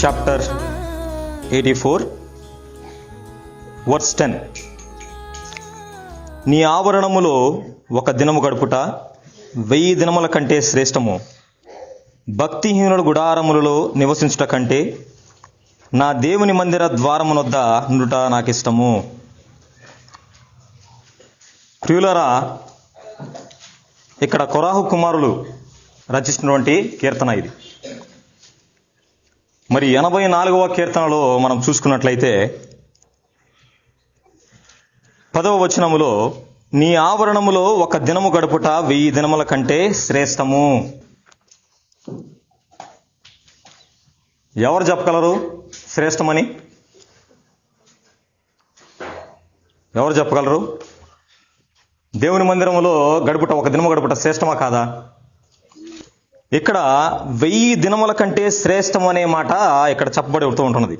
Chapter eighty four verse ten నీ ఆవరణములో ఒక దినము గడుపుట వెయ్యి దినముల కంటే శ్రేష్టము. భక్తిహీనుల గుడారములలో నివసించుట కంటే నా దేవుని మందిర ద్వారమునొద్ద నుండుట నాకు ఇష్టము ప్రియులరా ఇక్కడ కొరాహు కుమారులు రచిస్తున్నటువంటి కీర్తన ఇది. మరి ఎనభై నాలుగవ కీర్తనలో మనం చూసుకున్నట్లయితే పదవ వచనములో నీ ఆవరణములో ఒక దినము గడుపుట వెయ్యి దినముల కంటే శ్రేష్టము. ఎవరు చెప్పగలరు శ్రేష్టమని? ఎవరు చెప్పగలరు? దేవుని మందిరములో గడుపుట ఒక దినము గడుపుట శ్రేష్టమా కాదా? ఇక్కడ వెయ్యి దినముల కంటే శ్రేష్టం అనే మాట ఇక్కడ చెప్పబడి వస్తూ ఉంటున్నది.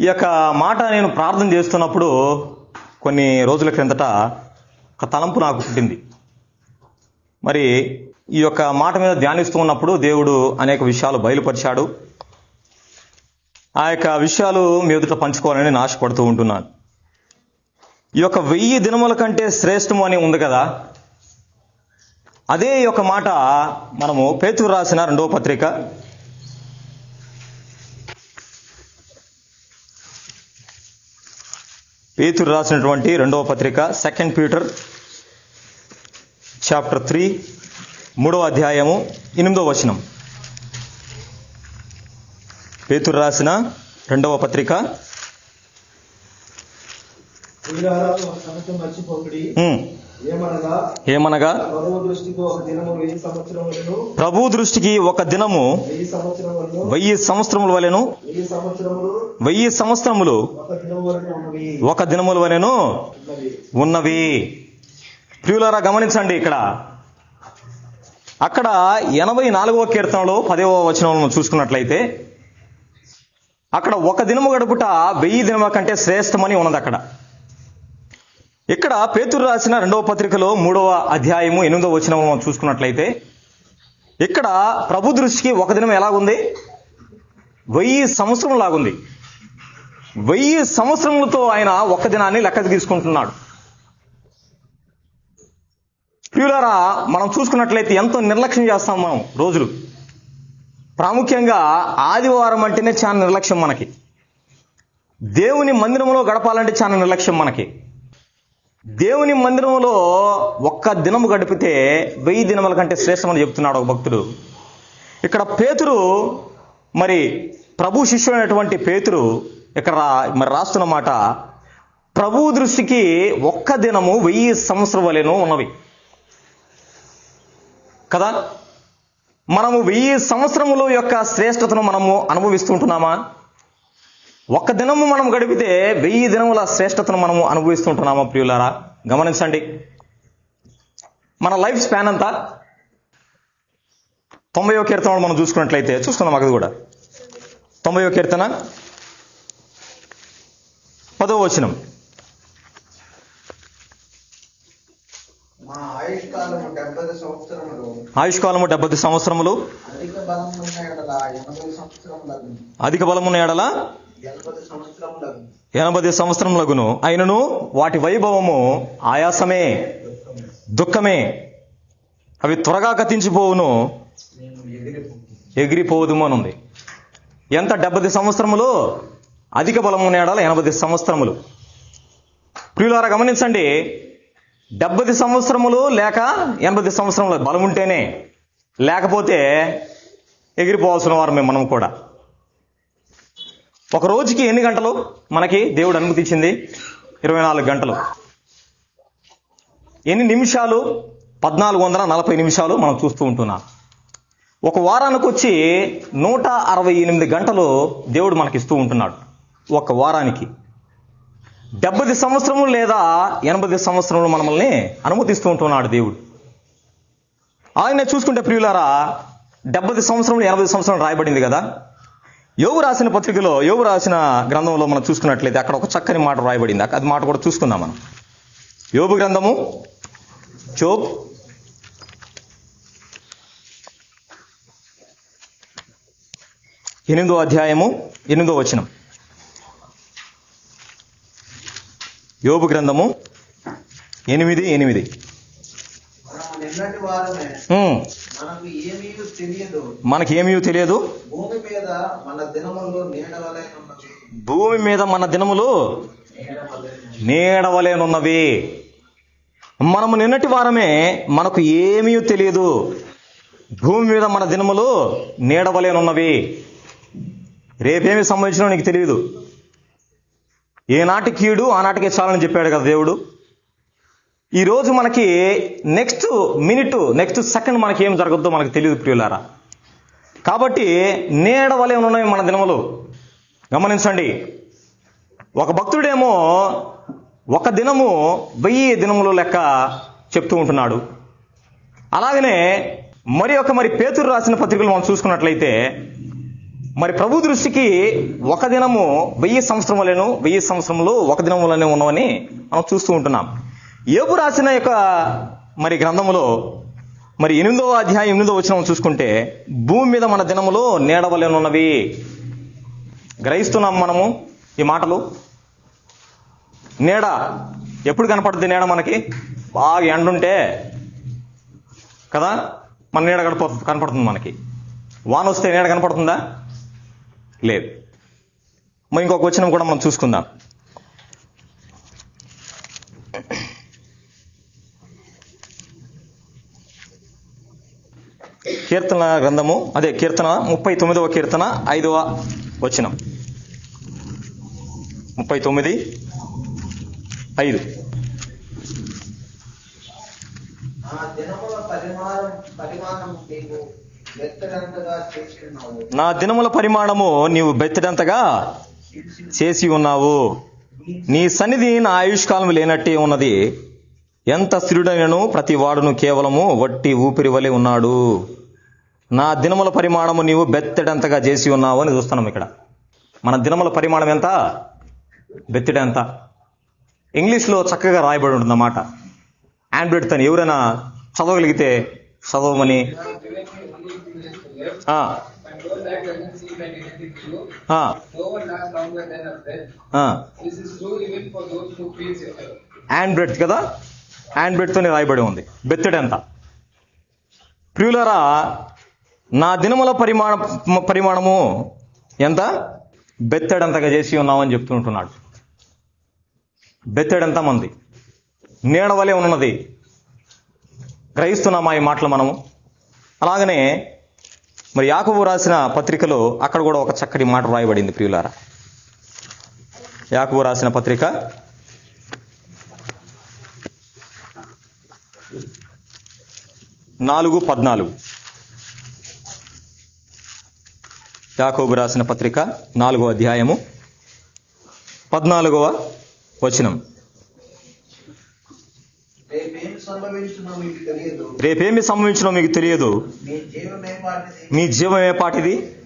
ఈ యొక్క మాట నేను ప్రార్థన చేస్తున్నప్పుడు కొన్ని రోజుల క్రిందట ఒక తలంపు నాకు పుట్టింది. మరి ఈ యొక్క మాట మీద ధ్యానిస్తూ ఉన్నప్పుడు దేవుడు అనేక విషయాలు బయలుపరిచాడు. ఆ యొక్క విషయాలు మీ ఎదుట పంచుకోవాలని నేను ఆశపడుతూ ఉంటున్నాను. ఈ యొక్క వెయ్యి దినముల కంటే శ్రేష్టము అని ఉంది కదా అదే ఒక యొక్క మాట మనము పేతురు రాసిన రెండవ పత్రిక. పేతురు రాసినటువంటి రెండవ పత్రిక సెకండ్ పీటర్ చాప్టర్ త్రీ మూడవ అధ్యాయము ఎనిమిదవ వచనం. పేతురు రాసిన రెండవ పత్రిక ప్రియులారా, ఒక సంగతి మర్చిపోకుడి ఉమ్, ఏమనగా? ప్రభు దృష్టికి ఒక దినము వెయ్యి సంవత్సరముల వలెను? వెయ్యి సంవత్సరములు. ఒక దినముల వలెను? ఉన్నవి. ప్రియులారా గమనించండి ఇక్కడ. అక్కడ ఎనభై నాలుగవ కీర్తనలో పదవ వచనం మనం చూసుకున్నట్లయితే అక్కడ ఒక దినము గడుపుట వెయ్యి దినముల కంటే శ్రేష్టమని ఉన్నది అక్కడ ఇక్కడ పేతురు రాసిన రెండవ పత్రికలో మూడవ అధ్యాయము ఎనిమిదవ వచ్చిన మనం చూసుకున్నట్లయితే ఇక్కడ ప్రభు దృష్టికి ఒక దినం ఎలాగుంది? వెయ్యి సంవత్సరం లాగుంది. వెయ్యి సంవత్సరములతో ఆయన ఒక్క దినాన్ని లెక్క తీసుకుంటున్నాడు. ప్రియులారా మనం చూసుకున్నట్లయితే ఎంతో నిర్లక్ష్యం చేస్తాం మనం రోజులు. ప్రాముఖ్యంగా ఆదివారం అంటేనే చాలా నిర్లక్ష్యం మనకి. దేవుని మందిరంలో గడపాలంటే చాలా నిర్లక్ష్యం మనకి. దేవుని మందిరంలో ఒక్క దినము గడిపితే వెయ్యి దినముల కంటే శ్రేష్టమని చెప్తున్నాడు ఒక భక్తుడు. ఇక్కడ పేతురు మరి ప్రభు శిష్యుడైనటువంటి పేతురు ఇక్కడ రా- మరి రాస్తున్న మాట ప్రభు దృష్టికి ఒక్క దినము వెయ్యి సంవత్సరం వలెను ఉన్నవి. కదా? మనము వెయ్యి సంవత్సరముల యొక్క శ్రేష్టతను మనము అనుభవిస్తుంటున్నామా ఒక్క దినము మనం గడిపితే వెయ్యి దినముల శ్రేష్టతను మనము అనుభవిస్తుంటున్నామా ప్రియులారా? గమనించండి. మన లైఫ్ స్పాన్ అంతా తొంభైవ కీర్తన మనం చూసుకున్నట్లయితే చూస్తున్నాం అది కూడా. తొంభైవ కీర్తన పదవ వచనం. ఆయుష్కాలము డెబ్బై సంవత్సరములు. అధిక బలమున్న ఎడల ఎనభై సంవత్సరములగును. అయినను వాటి వైభవము ఆయాసమే దుఃఖమే. అవి త్వరగా ఎగిరిపోతుంది ఎగిరిపోదుము అని ఉంది ఎంత డెబ్బై సంవత్సరములు? అధిక బలము నేడాల ఎనభై సంవత్సరములు. ప్రియులారా గమనించండి. డెబ్బై సంవత్సరములు లేక ఎనభై సంవత్సరములు బలం ఉంటేనే లేకపోతే ఎగిరిపోవాల్సిన వారు మేము మనం కూడా. ఒక రోజుకి ఎన్ని గంటలు మనకి దేవుడు అనుమతించింది? ఇరవై నాలుగు గంటలు. ఎన్ని నిమిషాలు? పద్నాలుగు వందల నలభై నిమిషాలు మనం చూస్తూ ఉంటున్నాం. ఒక వారానికి వచ్చి నూట అరవై ఎనిమిది గంటలు దేవుడు మనకి ఇస్తూ ఉంటున్నాడు. ఒక వారానికి. డెబ్బది సంవత్సరము లేదా ఎనభై సంవత్సరములు మనల్ని అనుమతిస్తూ ఉంటున్నాడు దేవుడు. ఆయన చూసుకుంటే ప్రియులారా డెబ్బది సంవత్సరములు ఎనభై సంవత్సరాలు రాయబడింది కదా? యోగు రాసిన పత్రికలో యోగు రాసిన గ్రంథంలో మనం చూసుకున్నట్లయితే అక్కడ ఒక చక్కని మాట రాయబడింది. అది మాట కూడా చూసుకుందాం మనం. యోగు గ్రంథము చోబ్ ఎనిమిదో అధ్యాయము ఎనిమిదో వచనం. యోబు గ్రంథము ఎనిమిది ఎనిమిది మనం నిన్నటి వారమే ఉమ్, మనకు ఏమీ తెలియదు. భూమి మీద మన దినములు నీడవలేనున్నవి. మనము నిన్నటి వారమే మనకు ఏమీ తెలియదు. భూమి మీద మన దినములు నీడవలేనున్నవి. రేపేమి సంభవించినో నీకు తెలియదు. ఏనాటి కీడు ఆనాటికే చాలని చెప్పాడు కదా దేవుడు. ఈరోజు మనకి నెక్స్ట్ మినిట్ నెక్స్ట్ సెకండ్ మనకి ఏం జరగద్దో మనకు తెలియదు ప్రియులారా. కాబట్టి నీడవలే ఉన్నాయి మన దినములు. గమనించండి. ఒక భక్తుడేమో ఒక దినము వెయ్యి దినములు లెక్క చెప్తూ ఉంటున్నాడు. అలాగనే మరి ఒక మరి పేతురు రాసిన పత్రికలు మనం చూసుకున్నట్లయితే మరి ప్రభు దృష్టికి ఒక దినము వెయ్యి సంవత్సరములను వెయ్యి సంవత్సరములు ఒక దినములనే ఉన్నవని మనం చూస్తూ ఉంటున్నాం. ఏబు రాసిన యొక్క మరి గ్రంథములో మరి ఎనిమిదవ అధ్యాయం ఎనిమిదవ వచనం చూసుకుంటే భూమి మీద మన దినములో నీడవలేనున్నవి. గ్రహిస్తున్నాం మనము ఈ మాటలు. నీడ ఎప్పుడు కనపడుతుంది నీడ మనకి? బాగా ఎండుంటే కదా మన నీడ కనప కనపడుతుంది మనకి. వాన వస్తే నీడ కనపడుతుందా? లేదు. మరి ఇంకొక వచనం కూడా మనం చూసుకుందాం. కీర్తన గ్రంథము అదే కీర్తన ముప్పై తొమ్మిదవ కీర్తన ఐదవ వచనం. ముప్పై తొమ్మిది ఐదు నా దినముల పరిమాణము నీవు బెత్తడంతగా చేసి ఉన్నావు. నీ సన్నిధి నా ఆయుష్కాలం లేనట్టే ఉన్నది. ఎంత స్థిరుడైనను ప్రతి వాడును కేవలము వట్టి ఊపిరి వలె ఉన్నాడు. నా దినముల పరిమాణము నీవు బెత్తెడంతగా చేసి ఉన్నావు అని చూస్తున్నాం ఇక్కడ. మన దినముల పరిమాణం ఎంత? బెత్తెడంత. ఇంగ్లీష్లో చక్కగా రాయబడి ఉంటుంది అన్నమాట ఆండ్రాయిడ్ తను ఎవరైనా చదవగలిగితే చదవమని. ఆ, హ్యాండ్ బ్రెడ్ కదా? హ్యాండ్ బ్రెడ్తోనే రాయబడి ఉంది. బెత్తెడంత. ప్రియులరా నా దినముల పరిమాణ పరిమాణము ఎంత? బెత్తెడంతగా చేసి ఉన్నామని చెప్తుంటున్నాడు. బెత్తెడంత మంది. నీడవలే ఉన్నది. గ్రహిస్తున్నామా ఈ మాటలు మనము? అలాగనే మరి యాకబు రాసిన పత్రికలో అక్కడ కూడా ఒక చక్కటి మాట రాయబడింది ప్రియులారా. యాకబు రాసిన పత్రిక నాలుగు పద్నాలుగు. యాకోబు రాసిన పత్రిక నాలుగో అధ్యాయము పద్నాలుగవ వచనం. రేపేమి సంభవించినో మీకు తెలియదు. మీ మీ జీవమే పాటిది?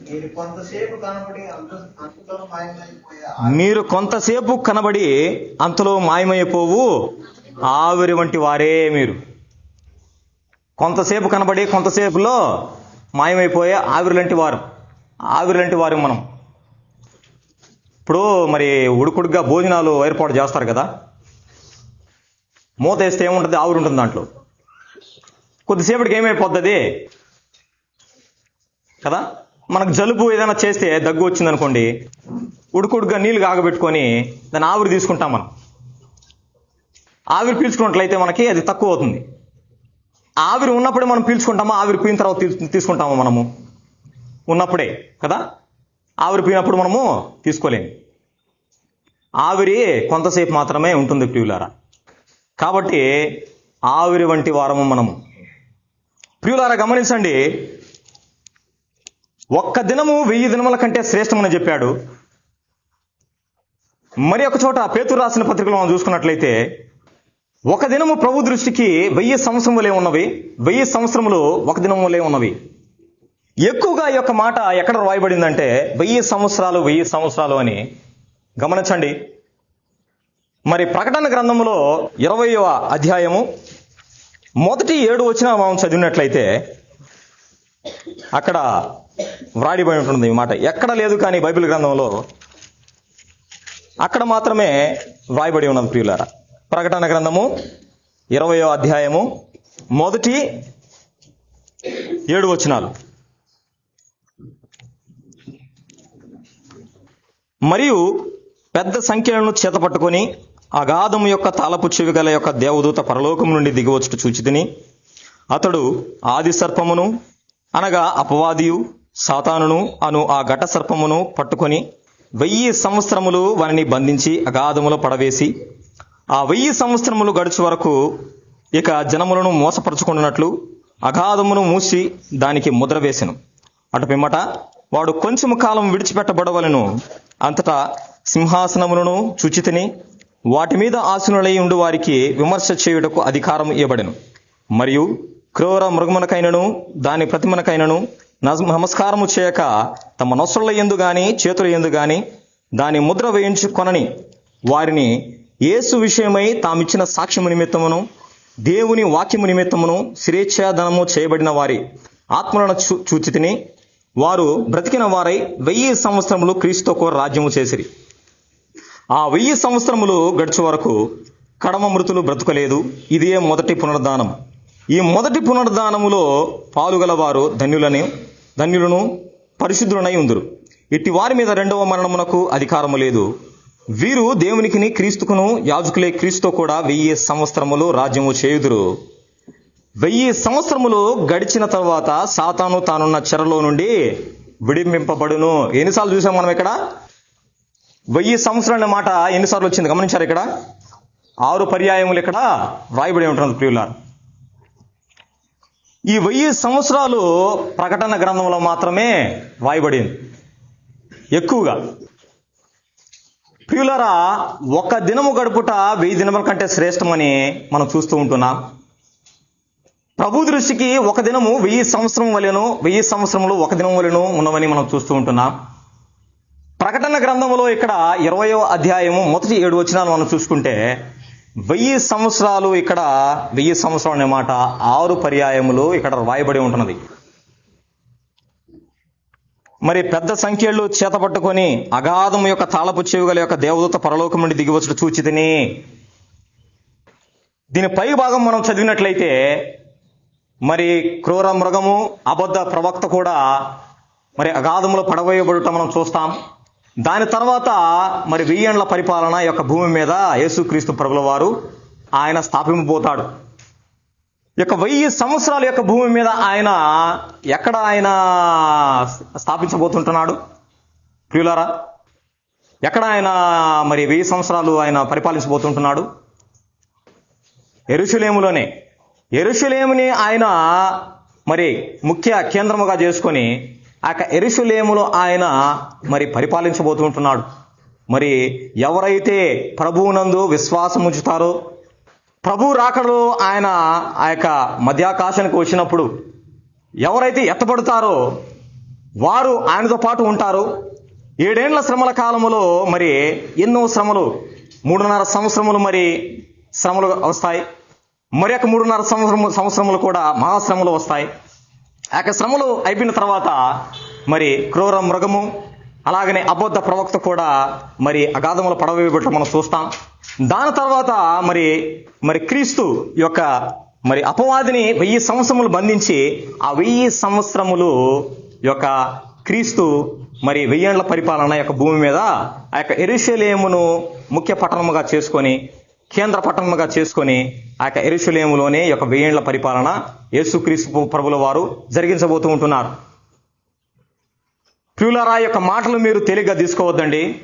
మీరు కొంతసేపు కనబడి అంత అంతలో మాయమైపోవు. ఆవిరి వంటి వారే మీరు. కొంతసేపు కనబడి కొంతసేపులో మాయమైపోయే ఆవిరి వారు. ఆవిరి వారు మనం? ఇప్పుడు మరి ఉడుకుడుగా భోజనాలు ఏర్పాటు చేస్తారు కదా? మూత వేస్తే ఏముంటుంది? ఆవిరి ఉంటుంది దాంట్లో. కొద్దిసేపటికి ఏమైపోతుంది? కదా? మనకు జలుబు ఏదైనా చేస్తే దగ్గు వచ్చింది అనుకోండి ఉడుకుడుగా నీళ్ళు కాగబెట్టుకొని దాన్ని ఆవిరి తీసుకుంటాం మనం. ఆవిరి పీల్చుకున్నట్లయితే మనకి అది తక్కువ అవుతుంది. ఆవిరి ఉన్నప్పుడే మనం పీల్చుకుంటామా? ఆవిరి పోయిన తర్వాత తీసుకుంటామా మనము? ఉన్నప్పుడే కదా? ఆవిరి పోయినప్పుడు మనము తీసుకోలేము. ఆవిరి కొంతసేపు మాత్రమే ఉంటుంది ప్రియులారా. కాబట్టి ఆవిరి వంటి వారము మనము. ప్రియులారా గమనించండి. ఒక్క దినము వెయ్యి దినముల కంటే శ్రేష్టమని చెప్పాడు. మరి ఒక చోట పేతురు రాసిన పత్రికలో మనం చూసుకున్నట్లయితే ఒక దినము ప్రభు దృష్టికి వెయ్యి సంవత్సరములే ఉన్నవి వెయ్యి సంవత్సరములు ఒక దినములే ఉన్నవి. ఎక్కువగా ఈ యొక్క మాట ఎక్కడ రాయబడిందంటే వెయ్యి సంవత్సరాలు వెయ్యి సంవత్సరాలు అని. గమనించండి. మరి ప్రకటన గ్రంథంలో ఇరవయవ అధ్యాయము మొదటి ఏడు వచ్చిన మనం చదివినట్లయితే అక్కడ వ్రాడిపోయి ఉంటుంది ఈ మాట. ఎక్కడ లేదు కానీ బైబిల్ గ్రంథంలో అక్కడ మాత్రమే వ్రాయబడి ఉన్నది ప్రియులారా. ప్రకటన గ్రంథము ఇరవయో అధ్యాయము మొదటి ఏడు వచనాలు. మరియు పెద్ద సంఖ్యలను చేతపట్టుకొని అగాధము యొక్క తాళపు చెవిగల యొక్క దేవదూత పరలోకం నుండి దిగవచ్చు చూచితిని. అతడు ఆది సర్పమును అనగా అపవాదియు సాతానును అను ఆ ఘట సర్పమును పట్టుకొని వెయ్యి సంవత్సరములు వారిని బంధించి అగాధములో పడవేసి ఆ వెయ్యి సంవత్సరములు గడుచు వరకు ఇక జనములను మోసపరుచుకున్నట్లు అగాధమును మూసి దానికి ముద్ర వేసెను. అటు పిమ్మట వాడు కొంచెము కాలం విడిచిపెట్టబడవలను. అంతటా సింహాసనములను చూచితిని వాటి మీద ఆసనులై ఉండు వారికి విమర్శ చేయుటకు అధికారం ఇవ్వబడెను మరియు క్రూర మృగమునకైనను దాని ప్రతిమనకైనను నమస్కారము చేయక తమ నొసళ్ళ ఎందు గాని చేతుల ఎందు గాని దాని ముద్ర వేయించుకొనని వారిని యేసు విషయమై తామిచ్చిన సాక్ష్యము నిమిత్తమును దేవుని వాక్యము నిమిత్తమును శిరేచ్ఛాదనము చేయబడిన వారి ఆత్మలను చూ చూచితిని వారు బ్రతికిన వారై వెయ్యి సంవత్సరములు క్రీస్తుకు రాజ్యము చేసిరి. ఆ వెయ్యి సంవత్సరములు గడిచే వరకు కడమ మృతులు బ్రతుకలేదు. ఇదే మొదటి పునరుద్ధానం. ఈ మొదటి పునరుద్ధానములో పాలుగల వారు ధన్యులని ధన్యులను పరిశుద్ధులనై ఉందురు. ఇట్టి వారి మీద రెండవ మరణమునకు అధికారము లేదు. వీరు దేవునికిని క్రీస్తుకును యాజకులే క్రీస్తు కూడా వెయ్యి సంవత్సరములు రాజ్యము చేయుదురు. వెయ్యి సంవత్సరములు గడిచిన తర్వాత సాతాను తానున్న చెరలో నుండి విడింబింపబడును ఎన్నిసార్లు చూసాం మనం ఇక్కడ? వెయ్యి సంవత్సరాలు అనే మాట ఎన్నిసార్లు వచ్చింది? గమనించారు ఇక్కడ? ఆరు పర్యాయములు ఇక్కడ వ్రాయబడి ఉంటుంది ప్రియులారు. ఈ వెయ్యి సంవత్సరాలు ప్రకటన గ్రంథంలో మాత్రమే వ్రాయబడింది. ఎక్కువగా. ప్రియులరా ఒక దినము గడుపుట వెయ్యి దినముల కంటే శ్రేష్టమని మనం చూస్తూ ఉంటున్నాం. ప్రభు దృష్టికి ఒక దినము వెయ్యి సంవత్సరం వలెను వెయ్యి సంవత్సరములు ఒక దినం వలెను ఉన్నవని మనం చూస్తూ ఉంటున్నాం. ప్రకటన గ్రంథంలో ఇక్కడ ఇరవయో అధ్యాయము మొదటి ఏడు వచనాలు మనం చూసుకుంటే వెయ్యి సంవత్సరాలు ఇక్కడ వెయ్యి సంవత్సరాలు అనే మాట ఆరు పర్యాయములు ఇక్కడ రాయబడి ఉంటున్నది. మరి పెద్ద సంఖ్యలు చేతపట్టుకొని అగాధం యొక్క తాళపు చెవుగల యొక్క దేవదూత పరలోకం నుండి దిగివచ్చుట చూచితిని. దీని పై భాగం మనం చదివినట్లయితే మరి క్రూర మృగము అబద్ధ ప్రవక్త కూడా మరి అగాధంలో పడవేయబడటం మనం చూస్తాం. దాని తర్వాత మరి వెయ్యేండ్ల పరిపాలన యొక్క భూమి మీద యేసుక్రీస్తు ప్రభుల వారు ఆయన స్థాపింపబోతాడు. యొక్క వెయ్యి సంవత్సరాల యొక్క భూమి మీద ఆయన ఎక్కడ ఆయన స్థాపించబోతుంటున్నాడు? ప్రియులారా ఎక్కడ ఆయన మరి వెయ్యి సంవత్సరాలు ఆయన పరిపాలించబోతుంటున్నాడు? ఎరుషులేములోనే. ఎరుషులేముని ఆయన మరి ముఖ్య కేంద్రముగా చేసుకొని ఆ యొక్క ఎరుషులేములో ఆయన మరి పరిపాలించబోతుంటున్నాడు. మరి ఎవరైతే ప్రభువునందు విశ్వాసం ఉంచుతారో ప్రభు రాకడలో ఆయన ఆ యొక్క మధ్యాకాశానికి వచ్చినప్పుడు ఎవరైతే ఎత్తబడతారో వారు ఆయనతో పాటు ఉంటారు. ఏడేండ్ల శ్రమల కాలములో మరి ఎన్నో శ్రమలు మూడున్నర సంవత్సరములు మరి శ్రమలు వస్తాయి. మరి ఒక మూడున్నర సంవత్సరము సంవత్సరములు కూడా మహాశ్రమలు వస్తాయి. ఆ యొక్క శ్రమలు అయిపోయిన తర్వాత మరి క్రూర మృగము అలాగనే అబద్ధ ప్రవక్త కూడా మరి అగాధములు పడవేయబట్టు మనం చూస్తాం. దాని తర్వాత మరి మరి క్రీస్తు యొక్క మరి అపవాదిని వెయ్యి సంవత్సరములు బంధించి ఆ వెయ్యి సంవత్సరములు యొక్క క్రీస్తు మరి వెయ్యేండ్ల పరిపాలన యొక్క భూమి మీద ఆ యొక్క ఎరుషలేమును ముఖ్య పట్టణముగా చేసుకొని కేంద్ర పట్టణముగా చేసుకొని ఆ యొక్క ఎరుషలేములోనే యొక్క వెయ్యేండ్ల పరిపాలన యేసుక్రీస్తు ప్రభుల వారు జరిగించబోతూ ఉంటున్నారు. ప్రియులారా యొక్క మాటలు మీరు తేలిగ్గా తీసుకోవద్దండి.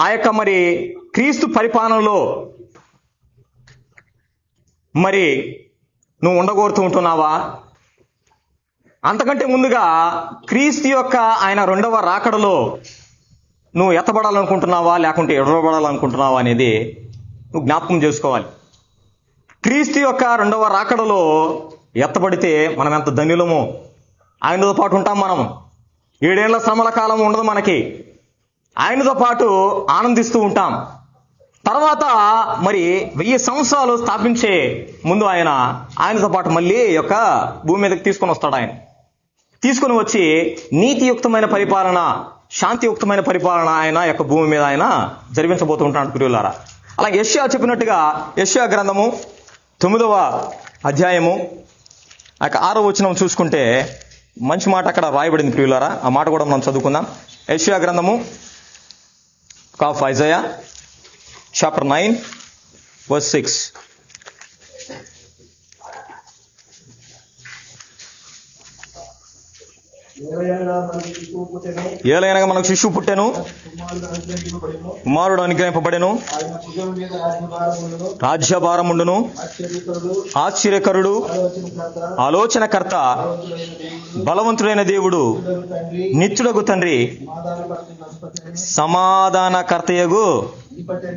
ఆ యొక్క మరి క్రీస్తు పరిపాలనలో మరి నువ్వు ఉండగోరుతూ ఉంటున్నావా? అంతకంటే ముందుగా క్రీస్తు యొక్క ఆయన రెండవ రాకడలో నువ్వు ఎత్తబడాలనుకుంటున్నావా లేకుంటే ఎడవబడాలనుకుంటున్నావా అనేది నువ్వు జ్ఞాపకం చేసుకోవాలి. క్రీస్తు యొక్క రెండవ రాకడలో ఎత్తబడితే మనం ఎంత ధన్యులము. ఆయనతో పాటు ఉంటాం మనం. ఏడేళ్ళ శ్రమల కాలం ఉండదు మనకి. ఆయనతో పాటు ఆనందిస్తూ ఉంటాం. తర్వాత మరి వెయ్యి సంవత్సరాలు స్థాపించే ముందు ఆయన ఆయనతో పాటు మళ్ళీ యొక్క భూమి మీదకి తీసుకొని వస్తాడు ఆయన. తీసుకొని వచ్చి నీతియుక్తమైన పరిపాలన శాంతియుక్తమైన పరిపాలన ఆయన యొక్క భూమి మీద ఆయన జరిపించబోతుంటాడు ప్రియులారా. అలా యష్యా చెప్పినట్టుగా యష్యా గ్రంథము తొమ్మిదవ అధ్యాయము ఆ యొక్క ఆరో వచనం చూసుకుంటే మంచి మాట అక్కడ రాయబడింది ప్రియులారా. ఆ మాట కూడా మనం చదువుకుందాం. యష్యా గ్రంథము cough Isaiah chapter nine verse six ఏలయనగా మనకి శిశువు పుట్టెను, ఏలైనగా మనకు శిశువు పుట్టెను. కుమారుడు అనుగ్రహింపబడెను. రాజ్యభారం ఉండును. రాజ్యభారముండును ఆశ్చర్యకరుడు ఆలోచనకర్త బలవంతుడైన దేవుడు తండ్రి నిత్యుడగు తండ్రి అధిపతి సమాధానకర్తయగు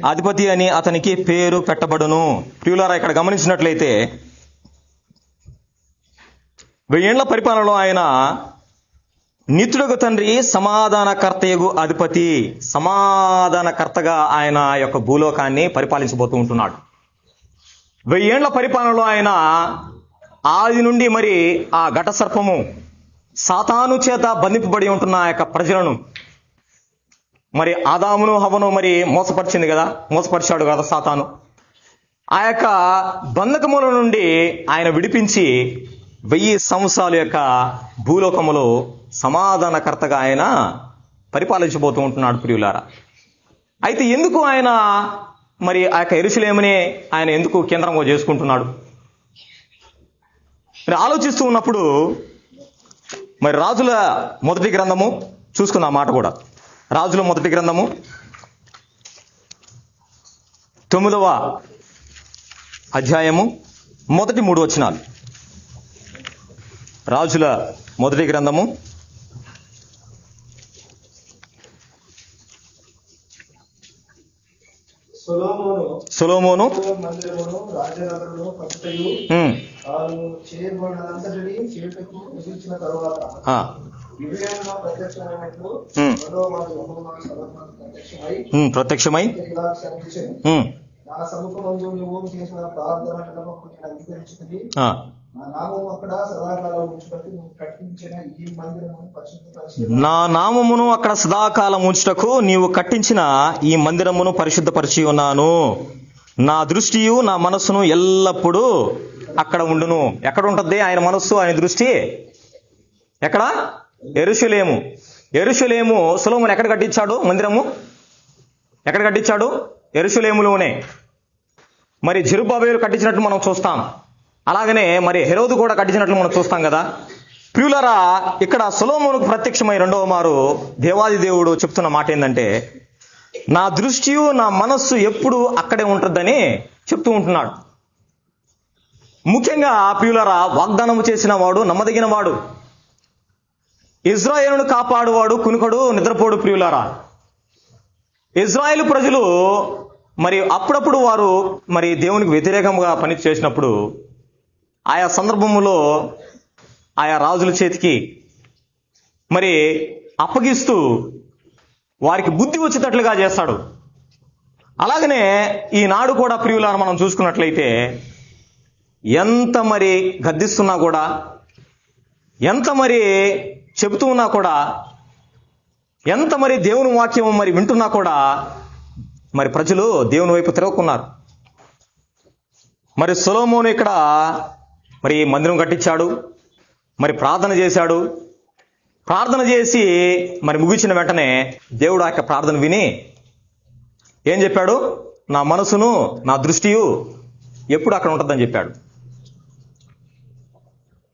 అధిపతి అని అతనికి పేరు పెట్టబడును. ప్రియులారా ఇక్కడ గమనించినట్లయితే వెయ్యేళ్ళ పరిపాలనలో ఆయన నిత్యుడగు తండ్రి సమాధానకర్తయగు అధిపతి సమాధానకర్తగా ఆయన యొక్క భూలోకాన్ని పరిపాలించబోతూ ఉంటున్నాడు. వెయ్యేండ్ల పరిపాలనలో ఆయన ఆది నుండి మరి ఆ ఘట సర్పము సాతాను చేత బంధింపబడి ఉంటున్న ఆ యొక్క ప్రజలను మరి ఆదామును హవను మరి మోసపరిచింది కదా మోసపరిచాడు కదా సాతాను. ఆ యొక్క బంధకముల నుండి ఆయన విడిపించి వెయ్యి సంవత్సరాల యొక్క భూలోకములో సమాధానకర్తగా ఆయన పరిపాలించబోతూ ఉంటున్నాడు ప్రియులారా. అయితే ఎందుకు ఆయన మరి ఆ యొక్క ఎరుసలేమనే ఆయన ఎందుకు కేంద్రంగా చేసుకుంటున్నాడు? మరి ఆలోచిస్తూ ఉన్నప్పుడు మరి రాజుల మొదటి గ్రంథము చూసుకుందాం మాట కూడా. రాజుల మొదటి గ్రంథము తొమ్మిదవ అధ్యాయము మొదటి మూడు వచనాలు. రాజుల మొదటి గ్రంథము. సొలొమోను ప్రత్యక్షమై నా సముఖమందు నువ్వు చేసిన ప్రార్థన నేను నా అక్కడ సదాకాలం ఉంచుటకు కట్టించిన ఈ మందిరమును పరిశుద్ధపరిచి. నా నామమును అక్కడ సదాకాలం ఉంచుటకు నీవు కట్టించిన ఈ మందిరమును పరిశుద్ధపరిచి ఉన్నాను. నా దృష్టియు నా మనస్సును ఎల్లప్పుడూ అక్కడ ఉండును. ఎక్కడ ఉంటుంది ఆయన మనస్సు ఆయన దృష్టి? ఎక్కడ? ఎరుషులేము. ఎరుషులేము సులోమును ఎక్కడ కట్టించాడు మందిరము? ఎక్కడ కట్టించాడు? ఎరుషులేములోనే. మరి జెరుబాబేలు కట్టించినట్టు మనం చూస్తాం. అలాగనే మరి హెరోదు కూడా కట్టించినట్లు మనం చూస్తాం కదా. ప్రియులరా ఇక్కడ సులోమునకు ప్రత్యక్షమై రెండవ మారు దేవాది దేవుడు చెప్తున్న మాట ఏంటంటే నా దృష్టి నా మనస్సు ఎప్పుడు అక్కడే ఉంటుందని చెప్తూ ఉంటున్నాడు. ముఖ్యంగా ప్రియులరా వాగ్దానము చేసిన వాడు నమ్మదగిన వాడు. ఇజ్రాయేల్ను కాపాడువాడు కునుకడు నిద్రపోడు ప్రియులారా. ఇజ్రాయేల్ ప్రజలు మరి అప్పుడప్పుడు వారు మరి దేవునికి వ్యతిరేకంగా పని చేసినప్పుడు ఆయా సందర్భములో ఆయా రాజుల చేతికి మరి అప్పగిస్తూ వారికి బుద్ధి వచ్చేటట్లుగా చేస్తాడు. అలాగనే ఈనాడు కూడా ప్రియులను మనం చూసుకున్నట్లయితే ఎంత మరి గద్దిస్తున్నా కూడా ఎంత మరి చెబుతూ ఉన్నా కూడా ఎంత మరి దేవుని వాక్యం మరి వింటున్నా కూడా మరి ప్రజలు దేవుని వైపు తిరగకున్నారు. మరి సొలోమోను ఇక్కడ మరి మందిరం కట్టించాడు మరి ప్రార్థన చేశాడు. ప్రార్థన చేసి మరి ముగించిన వెంటనే దేవుడు ఆ యొక్క ప్రార్థన విని ఏం చెప్పాడు? నా మనసును నా దృష్టియు ఎప్పుడు అక్కడ ఉంటుందని చెప్పాడు.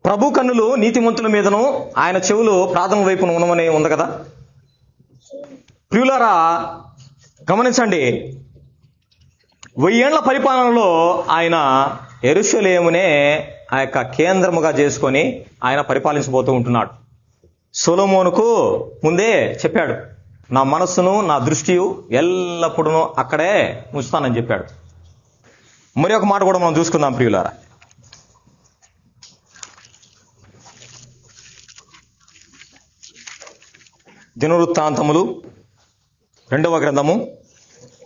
ప్రభు కన్నులు నీతిమంతుల మీదను ఆయన చెవులు ప్రార్థన వైపున ఉండమని ఉంది కదా? ప్రియులారా గమనించండి. వెయ్యేళ్ళ పరిపాలనలో ఆయన ఎరుసలేమునే ఆ యొక్క కేంద్రముగా చేసుకొని ఆయన పరిపాలించబోతూ ఉంటున్నాడు. సొలోమోనుకు ముందే చెప్పాడు నా మనస్సును నా దృష్టియు ఎల్లప్పుడూ అక్కడే ఉంచుతానని చెప్పాడు. మరి ఒక మాట కూడా మనం చూసుకుందాం ప్రియులారా. దినవృత్తాంతములు రెండవ గ్రంథము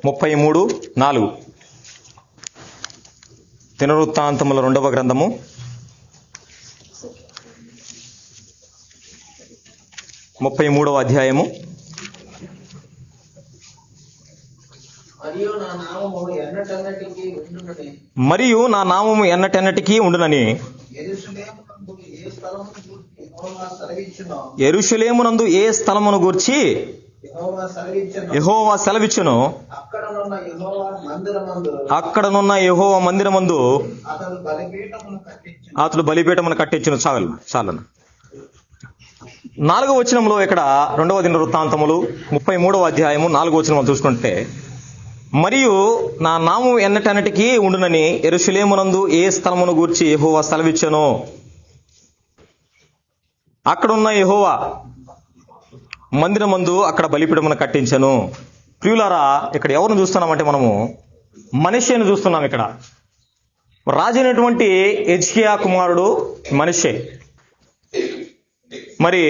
ముప్పై మూడు నాలుగు. దినవృత్తాంతముల రెండవ గ్రంథము ముప్పై మూడవ అధ్యాయము. మరియు నా నామము ఎన్నటన్నటికి ఉండునని. ఎరుషలేమునందు ఏ స్థలమును గూర్చి యెహోవా సెలవిచ్చునో? అక్కడనున్న యెహోవా మందిరమందు. అతడు బలిపీఠమును కట్టించును. చాలు చాలను నాలుగవ వచనంలో ఇక్కడ రెండవ దిన వృత్తాంతములు ముప్పై మూడవ అధ్యాయము నాలుగవ వచనములు చూసుకుంటే మరియు నా నామం ఎన్నటన్నిటికీ ఉండునని ఎరుషులేమునందు ఏ స్థలమును గూర్చి యహోవా సెలవిచ్చను? అక్కడున్న యహోవా మందిరమందు అక్కడ బలిపీఠమును కట్టించను. ప్రియులారా ఇక్కడ ఎవరిని చూస్తున్నామంటే మనము మనిషిని చూస్తున్నాం ఇక్కడ. రాజైనటువంటి ఎజ్కియా కుమారుడు మనిషే మరి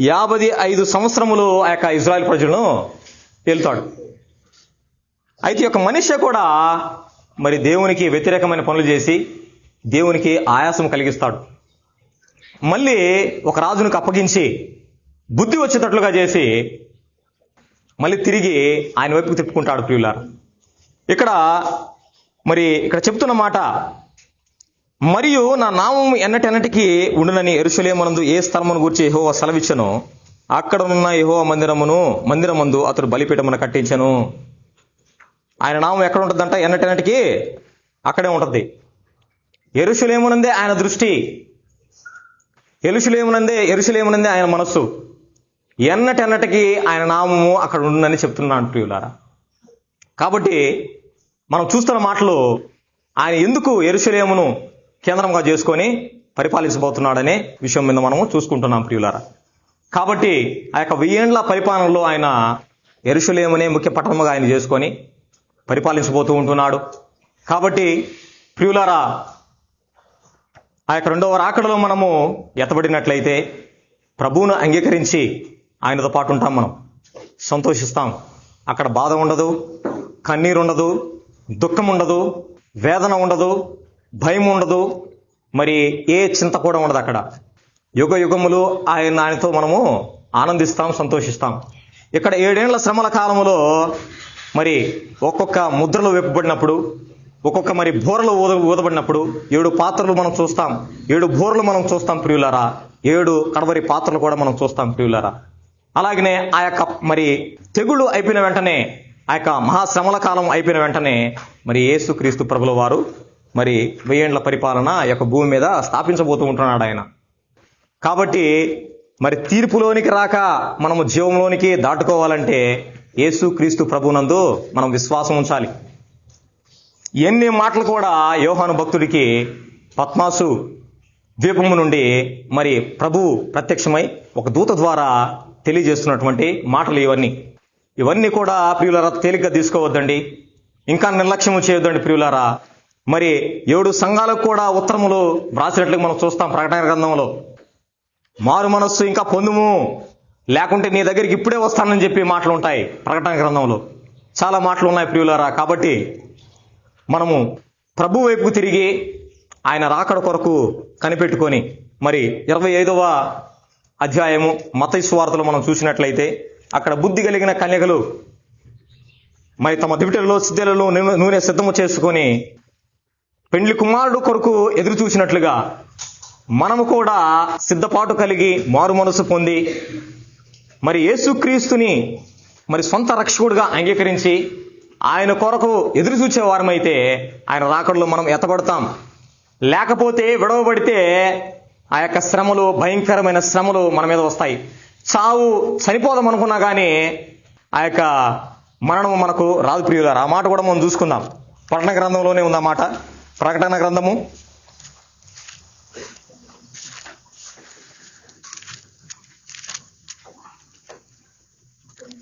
యాభై ఐదు సంవత్సరములు ఆ యొక్క ఇజ్రాయల్ ప్రజలను వెళ్తాడు అయితే ఒక యొక్క మనిషి కూడా మరి దేవునికి వ్యతిరేకమైన పనులు చేసి దేవునికి ఆయాసం కలిగిస్తాడు. మళ్ళీ ఒక రాజునికి అప్పగించి బుద్ధి వచ్చేటట్లుగా చేసి మళ్ళీ తిరిగి ఆయన వైపుకు తిప్పుకుంటాడు ప్రియులారు. ఇక్కడ మరి ఇక్కడ చెప్తున్న మాట మరియు నా నామం ఎన్నటెన్నటికి ఉండునని ఎరుసలేమనందు ఏ స్థలమును గురించి యహోవ సెలవిచ్చను? అక్కడ ఉన్న యహోవ మందిరమును మందిరమందు అతడు బలిపీఠమును కట్టించను. ఆయన నామం ఎక్కడ ఉంటుందంట ఎన్నటెన్నటికి? అక్కడే ఉంటుంది. ఎరుసలేమునందే ఆయన దృష్టి. ఎరుసలేమునందే ఎరుసలేమునందే ఆయన మనస్సు. ఎన్నటెన్నటికి ఆయన నామము అక్కడ ఉందని చెప్తున్నాను అంటున్నారా కాబట్టి మనం చూస్తున్న మాటలు ఆయన ఎందుకు ఎరుసలేమును కేంద్రంగా చేసుకొని పరిపాలించబోతున్నాడనే విషయం మీద మనము చూసుకుంటున్నాం ప్రియులారా. కాబట్టి ఆ యొక్క వెయ్యేండ్ల పరిపాలనలో ఆయన ఎరుషులేమనే ముఖ్య పట్టణముగా ఆయన చేసుకొని పరిపాలించబోతూ ఉంటున్నాడు. కాబట్టి ప్రియులారా ఆ యొక్క రెండవ రాకడలో మనము ఎత్తబడినట్లయితే ప్రభువును అంగీకరించి ఆయనతో పాటు ఉంటాం మనం. సంతోషిస్తాం. అక్కడ బాధ ఉండదు కన్నీరు ఉండదు దుఃఖం ఉండదు వేదన ఉండదు భయం ఉండదు మరి ఏ చింత కూడా ఉండదు అక్కడ. యుగ యుగములు ఆయన ఆయనతో మనము ఆనందిస్తాం సంతోషిస్తాం. ఇక్కడ ఏడేళ్ళ శ్రమల కాలంలో మరి ఒక్కొక్క ముద్రలు వెప్పబడినప్పుడు ఒక్కొక్క మరి బోరలు ఊద ఊదబడినప్పుడు ఏడు పాత్రలు మనం చూస్తాం. ఏడు బోరలు మనం చూస్తాం ప్రియులారా. ఏడు కడవరి పాత్రలు కూడా మనం చూస్తాం ప్రియులారా. అలాగనే ఆ యొక్క మరి తెగుళ్ళు అయిపోయిన వెంటనే ఆ యొక్క మహాశ్రమల కాలం అయిపోయిన వెంటనే మరి యేసు క్రీస్తు ప్రభుల వారు మరి వెయ్యేండ్ల పరిపాలన ఆ యొక్క భూమి మీద స్థాపించబోతూ ఉంటున్నాడు ఆయన. కాబట్టి మరి తీర్పులోనికి రాక మనము జీవంలోనికి దాటుకోవాలంటే యేసు క్రీస్తు ప్రభునందు మనం విశ్వాసం ఉంచాలి. ఎన్ని మాటలు కూడా యోహాను భక్తుడికి పద్మాసు ద్వీపము నుండి మరి ప్రభువు ప్రత్యక్షమై ఒక దూత ద్వారా తెలియజేస్తున్నటువంటి మాటలు ఇవన్నీ. ఇవన్నీ కూడా ప్రియులారా తేలిగ్గా తీసుకోవద్దండి. ఇంకా నిర్లక్ష్యం చేయొద్దండి ప్రియులారా. మరి ఏడు సంఘాలకు కూడా ఉత్తరములు వ్రాసినట్లు మనం చూస్తాం ప్రకటన గ్రంథంలో. మారు మనస్సు ఇంకా పొందుము. లేకుంటే నీ దగ్గరికి ఇప్పుడే వస్తానని చెప్పి మాటలు ఉంటాయి ప్రకటన గ్రంథంలో. చాలా మాటలు ఉన్నాయి ప్రియులారా. కాబట్టి మనము ప్రభు వైపుకు తిరిగి ఆయన రాకడ కొరకు కనిపెట్టుకొని మరి ఇరవై ఐదవ అధ్యాయము మత వార్తలు మనం చూసినట్లయితే అక్కడ బుద్ధి కలిగిన కన్యకలు మరి తమ దివిటలలో సిద్ధలలో నూనె- నూనె సిద్ధము చేసుకొని పెండ్లి కుమారుడు కొరకు ఎదురు చూసినట్లుగా మనము కూడా సిద్ధపాటు కలిగి మారు మనసు పొంది మరి యేసుక్రీస్తుని మరి సొంత రక్షకుడిగా అంగీకరించి ఆయన కొరకు ఎదురు చూసే వారమైతే ఆయన రాకడలో మనం ఎత్తబడతాం. లేకపోతే విడవబడితే ఆ యొక్క శ్రమలు భయంకరమైన శ్రమలు మన మీద వస్తాయి. చావు చనిపోదాం అనుకున్నా కానీ ఆ యొక్క మరణం మనకు రాదు ప్రియులారు. ఆ మాట కూడా మనం చూసుకుందాం. పట్టణ గ్రంథంలోనే ఉంది ప్రకటన గ్రంథము.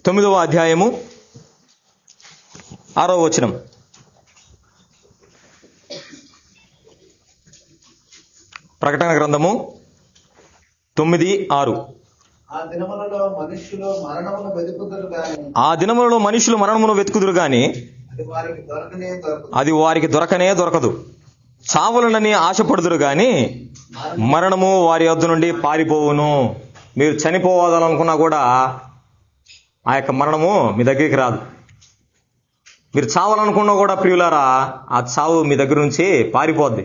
తొమ్మిదవ అధ్యాయము. ఆరో వచనం. ప్రకటన గ్రంథము తొమ్మిది ఆరు. ఆ దినములలో మనుషులు మరణమును వెతుకుదురు గాని అది వారికి దొరకనే దొరకదు. చావులనని ఆశపడుదురు గాని మరణము వారి వద్ద నుండి పారిపోవును. మీరు చనిపోవాలనుకున్నా కూడా ఆ యొక్క మరణము మీ దగ్గరికి రాదు. మీరు చావాలనుకున్నా కూడా ప్రియులారా ఆ చావు మీ దగ్గర నుంచి పారిపోద్ది.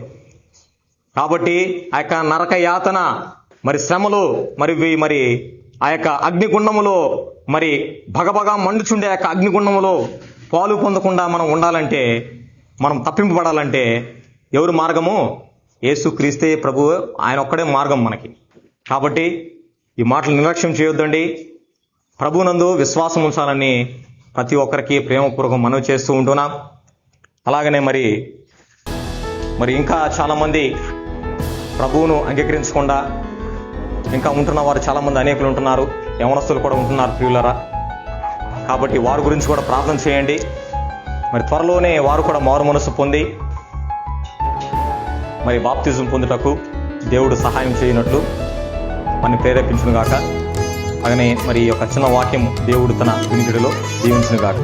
కాబట్టి ఆ యొక్క నరక యాతన మరి శ్రమలు మరి మరి ఆ యొక్క అగ్నిగుండములో మరి భగభగా మండుచుండే ఆ యొక్క అగ్నిగుండములో పాలు పొందకుండా మనం ఉండాలంటే మనం తప్పింపబడాలంటే ఎవరు మార్గము? యేసు క్రీస్తే ప్రభు ఆయన ఒక్కడే మార్గం మనకి. కాబట్టి ఈ మాటలు నిర్లక్ష్యం చేయొద్దండి. ప్రభునందు విశ్వాసం ఉంచాలని ప్రతి ఒక్కరికి ప్రేమపూర్వకం మనవి చేస్తూ ఉంటున్నాం. అలాగనే మరి మరి ఇంకా చాలామంది ప్రభువును అంగీకరించకుండా ఇంకా ఉంటున్న వారు చాలామంది అనేకులు ఉంటున్నారు. యవనస్తులు కూడా ఉంటున్నారు ప్రియులరా. కాబట్టి వారి గురించి కూడా ప్రార్థన చేయండి. మరి త్వరలోనే వారు కూడా మారు మనసు పొంది మరి బాప్తిజం పొందుటకు దేవుడు సహాయం చేయనట్లు మనం ప్రేరేపించును గాక అలాగనే మరి ఈ యొక్క చిన్న వాక్యం దేవుడు తన వినికిడిలో దీవించును గాక